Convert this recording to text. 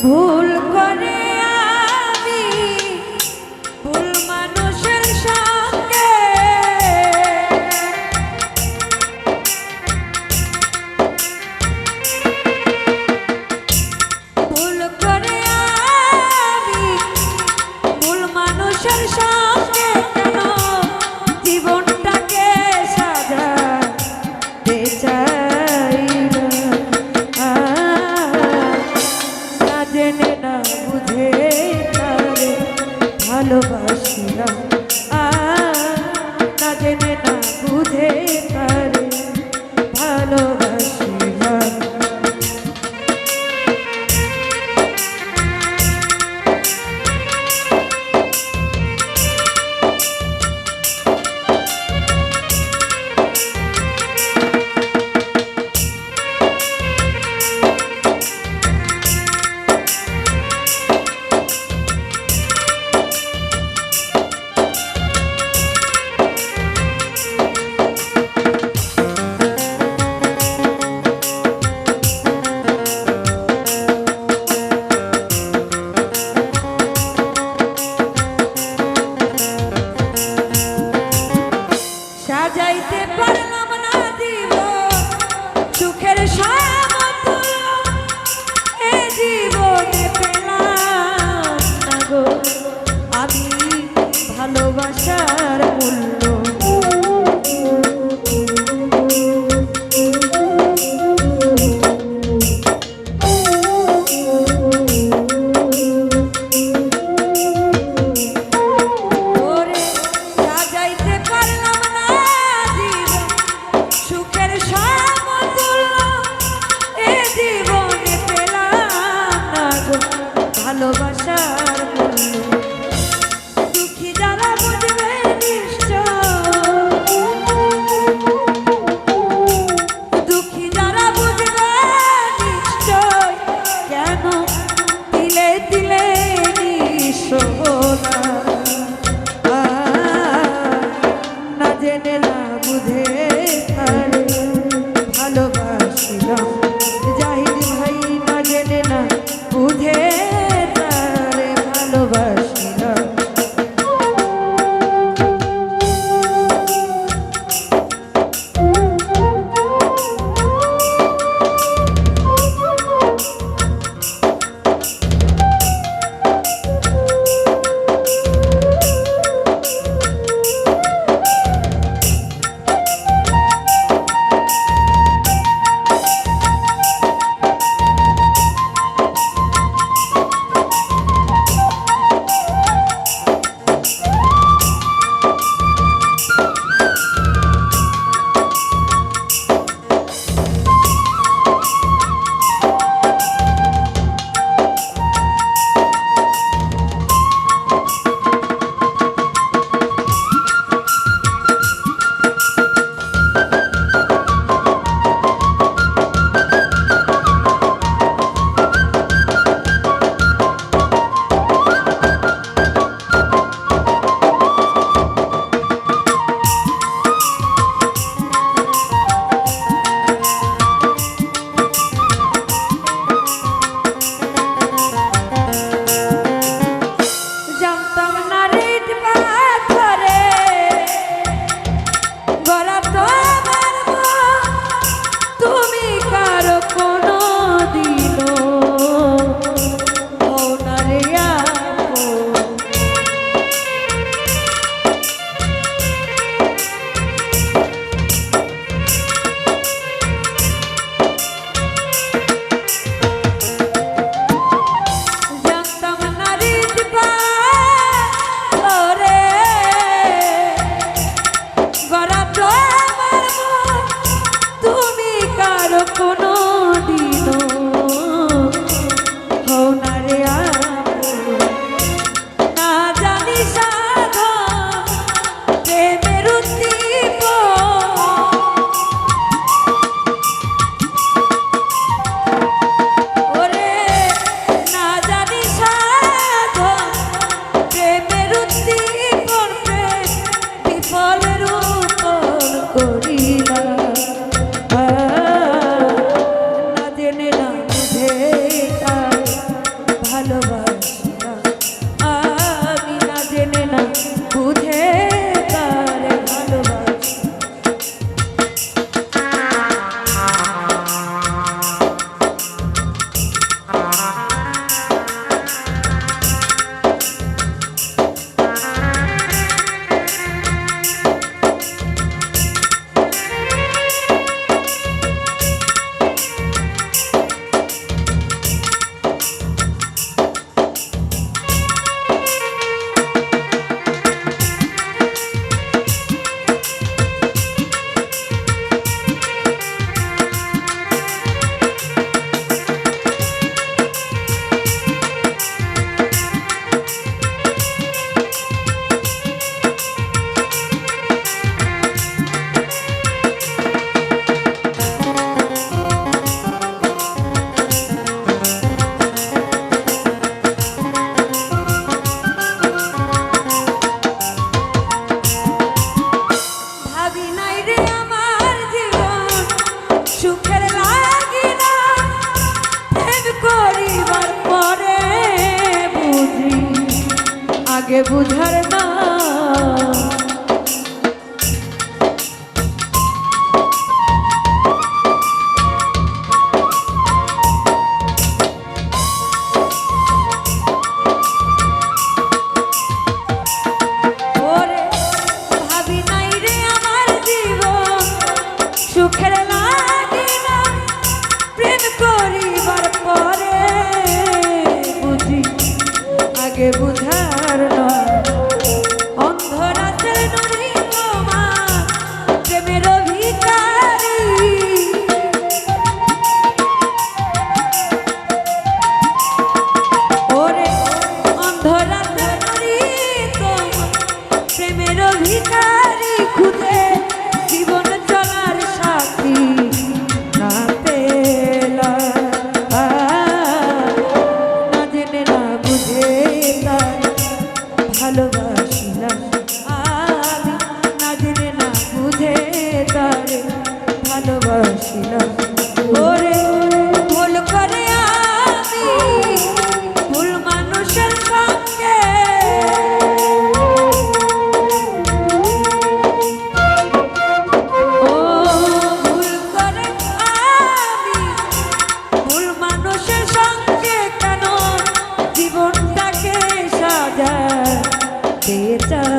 ভুল করে জেনে না বুঝে তারে ভালোবাসিলাম আর না। জেনে না বুঝে তারে ভালোবাসি না জেনে না বুঝে তার থাকে বুঝার না। সুখের লাগে না প্রেম করিবার পরে। বুঝি আগে বুঝি পেতে চাই